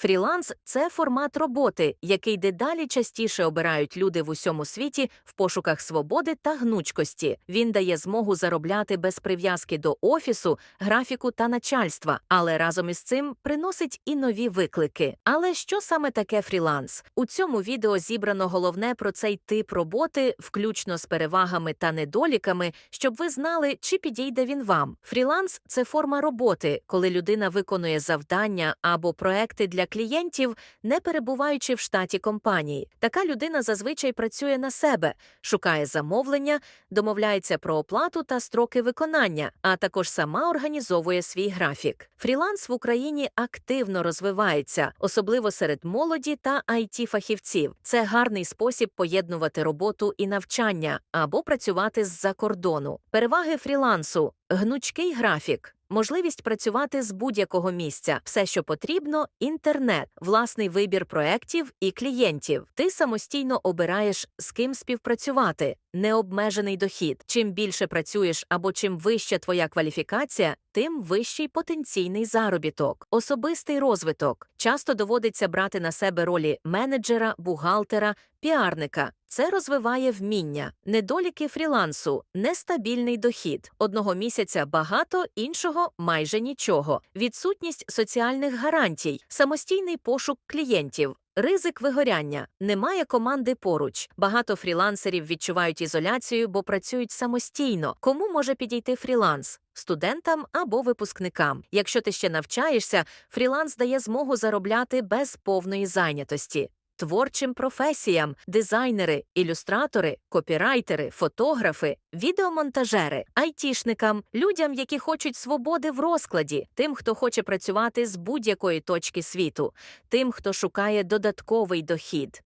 Фріланс це формат роботи, який дедалі частіше обирають люди в усьому світі в пошуках свободи та гнучкості. Він дає змогу заробляти без прив'язки до офісу, графіку та начальства, але разом із цим приносить і нові виклики. Але що саме таке фріланс? У цьому відео зібрано головне про цей тип роботи, включно з перевагами та недоліками, щоб ви знали, чи підійде він вам. Фріланс це форма роботи, коли людина виконує завдання або проекти для клієнтів, не перебуваючи в штаті компанії. Така людина зазвичай працює на себе, шукає замовлення, домовляється про оплату та строки виконання, а також сама організовує свій графік. Фріланс в Україні активно розвивається, особливо серед молоді та it фахівців Це гарний спосіб поєднувати роботу і навчання або працювати з-за кордону. Переваги фрілансу гнучкий графік. Можливість працювати з будь-якого місця, все, що потрібно, інтернет, власний вибір проєктів і клієнтів. Ти самостійно обираєш, з ким співпрацювати, необмежений дохід. Чим більше працюєш або чим вища твоя кваліфікація, тим вищий потенційний заробіток. Особистий розвиток часто доводиться брати на себе ролі менеджера, бухгалтера, піарника. Це розвиває вміння, недоліки фрілансу, нестабільний дохід. Одного місяця багато, іншого майже нічого. Відсутність соціальних гарантій, самостійний пошук клієнтів. Ризик вигоряння немає команди поруч. Багато фрілансерів відчувають ізоляцію, бо працюють самостійно. Кому може підійти фріланс? Студентам або випускникам. Якщо ти ще навчаєшся, фріланс дає змогу заробляти без повної зайнятості. Творчим професіям, дизайнери, ілюстратори, копірайтери, фотографи, відеомонтажери, айтішникам, людям, які хочуть свободи в розкладі, тим, хто хоче працювати з будь-якої точки світу, тим, хто шукає додатковий дохід.